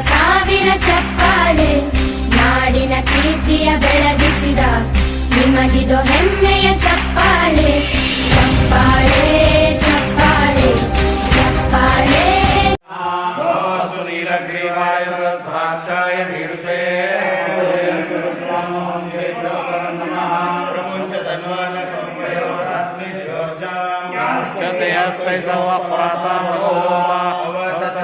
ಸಾವಿರ ಚಪ್ಪಾಳೆ ನಾಡಿನ ಕೀರ್ತಿಯ ಬೆಳಗಿಸಿದ ನಿಮಗಿದು ಹೆಮ್ಮೆಯ ಚಪ್ಪಾಳೆ ಚಪ್ಪಾಳೆ ಚಪ್ಪಾಳೆ ಚಪ್ಪಾಳೆ ನೀಲಗ್ರೀವಾಯ ಸಾಕ್ಷಾಯ ಪ್ರಪಂಚ ಧನ್ವಾನ ಸಂಪ್ರಯೋಗಾತ್ಮಿ ಜೋರ್ಜಾ ಚತೆಯ ಸ್ವೈಸವ ಪ್ರಾತಾಮಗೋವಾ ಅವತತ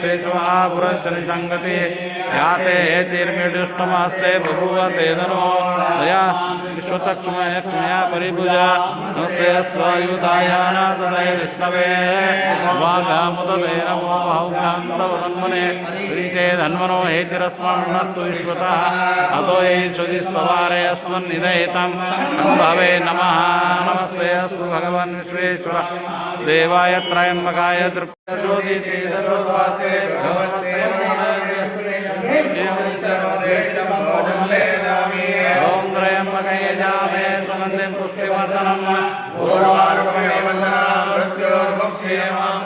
శేషు ఆపురశని సంగతి యాతే ఏతిర్మిడుష్టమాస్తే బభూవ తేదనో తయా విశ్వతక్ష్మయ పరిభుజ నమస్తే స్వాయుధాయాన తదయ విష్ణవే వాకాముదే నమో బాహుకాంతవరన్మునే శ్రీచేధన్మనో హేతిరస్మన్నత్తు విశ్వత. అతో ఏ శ్రుతిస్తవారే అస్మన్నిదహితం భవే నమ. నమస్తే అస్తు భగవన్ విశ్వేశ్వర. దేవాయ త్రయంబకాయ దృప్తి ఓం త్రయంబకయ జామే సుగంధిం పుష్టివర్ధనం. పూర్వారుపమే వందనా మృత్యోర్ముక్షేమాం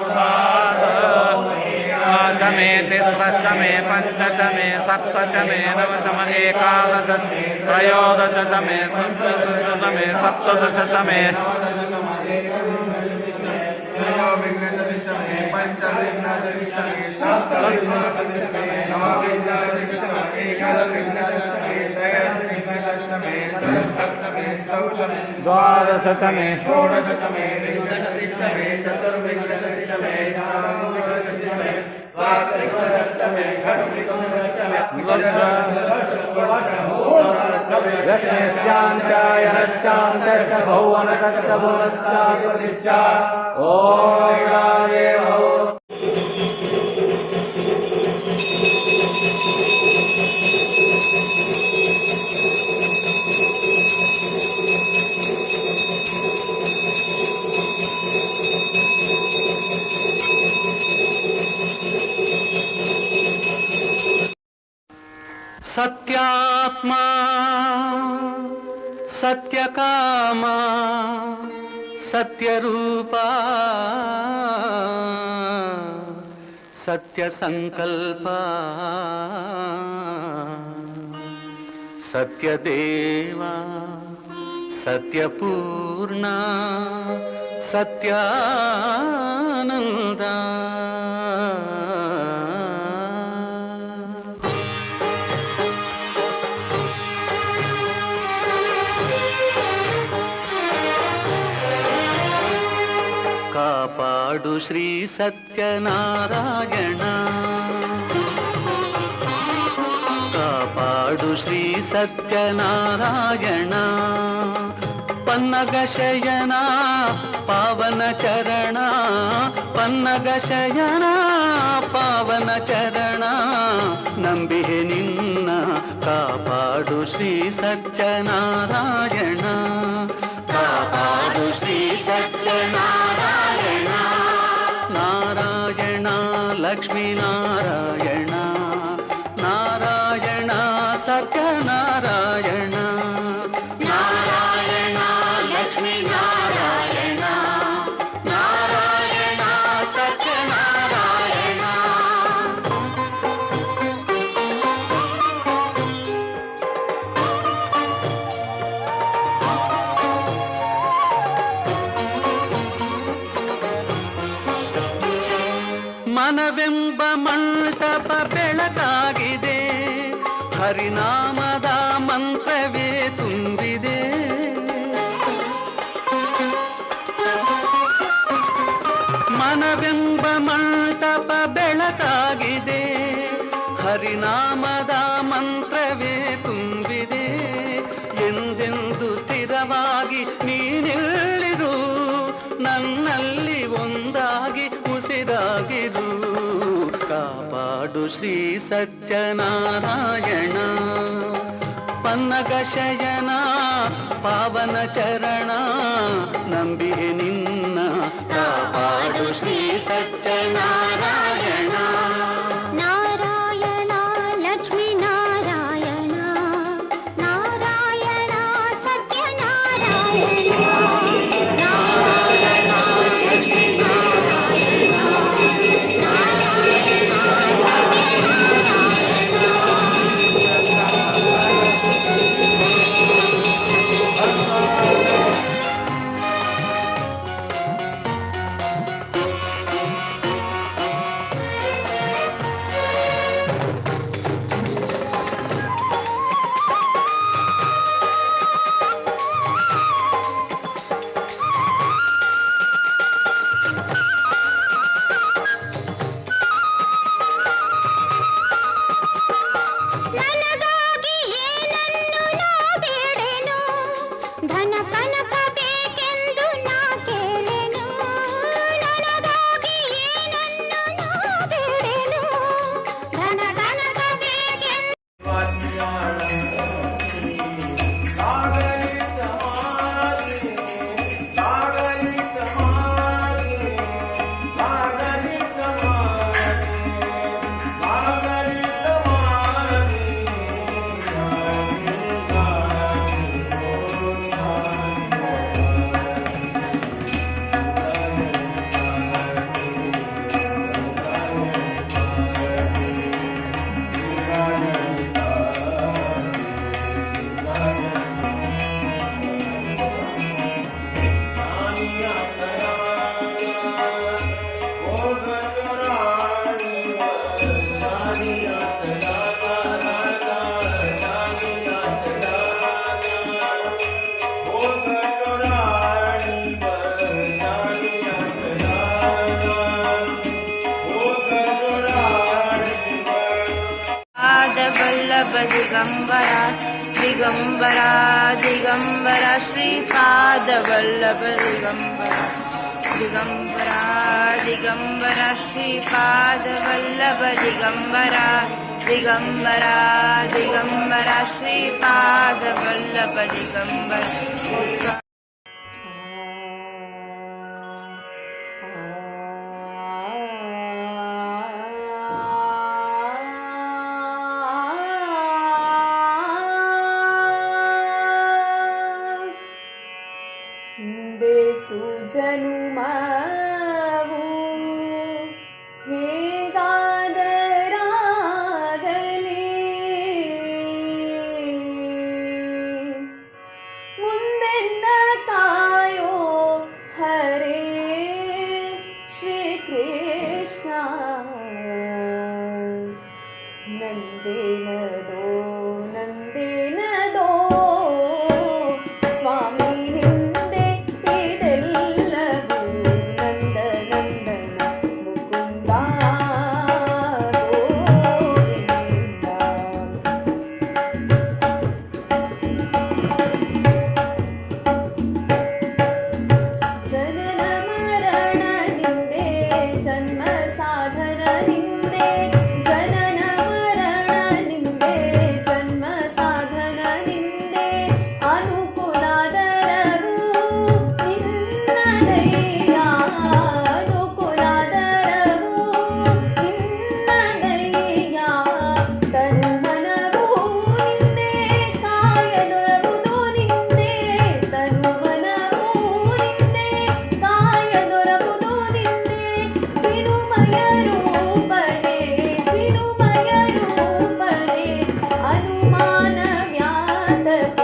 तमे तिस्रष्टमे पञ्चतमे सप्ततमे नवतम एकादश तमे त्रयोदश तमे चतुर्दश त्रयोदशतमे सप्तदशतमे सप्तदशतमे द्वादशतमे षोडशतमे विंशतिष्टमे चतुर्विंशतिष्टमे यत्नेश्चान्त्यायनश्चान्तश्च भौवनसक्त भुवनश्चादिश्च ॐ సత్యాత్మా సత్యకామా సత్యరూపా సత్యసంకల్ప సత్యదేవా సత్యపూర్ణ సత్యానందా. ಹಾಡು ಶ್ರೀ ಸತ್ಯನಾರಾಯಣ. ಕಾಪಾಡು ಶ್ರೀ ಸತ್ಯನಾರಾಯಣ. ಪನ್ನಗ ಶಯನ ಪಾವನ ಚರಣ. ಪನ್ನಗ ಶಯನ ಪಾವನ ಚರಣ. ನಂಬಿಹೆ ನಿನ್ನ ಕಾಪಾಡು ಶ್ರೀ ಸತ್ಯನಾರಾಯಣ. ಕಾಪಾಡು ಶ್ರೀ ಸತ್ಯನಾರಾಯಣ ಲಕ್ಷ್ಮೀ ಮಂಟಪ ಬೆಳಕಾಗಿದೆ. ಹರಿನಾಮದ ಮಂತ್ರವೇ ತುಂಬಿದೆ. ಮನವೆಂಬ ಮಂಟಪ ಬೆಳಕಾಗಿದೆ. ಹರಿನಾಮದ ಮಂತ್ರವೇ ತುಂಬಿದೆ. ಎಂದೆಂದು ಸ್ಥಿರವಾಗಿ ಕಾಪಾಡು ಶ್ರೀ ಸತ್ಯನಾರಾಯಣ ಪನ್ನಗ ಶಯನ ಪಾವನ ಚರಣ ನಂಬಿಹೆ ನಿನ್ನ ಕಾಪಾಡು ಶ್ರೀ ಸತ್ಯನಾರಾಯಣ दिगम्बरा दिगम्बरा दिगम्बरा श्रीपाद वल्लभ दिगम्बरा दिगम्बरा श्रीपाद वल्लभ दिगम्बरा दिगम्बरा वल्लभ दिगम्बरा സജ്ജനുമാവൂ ഹേ കാതരാഗലേ മുന്തെന്ന காத்த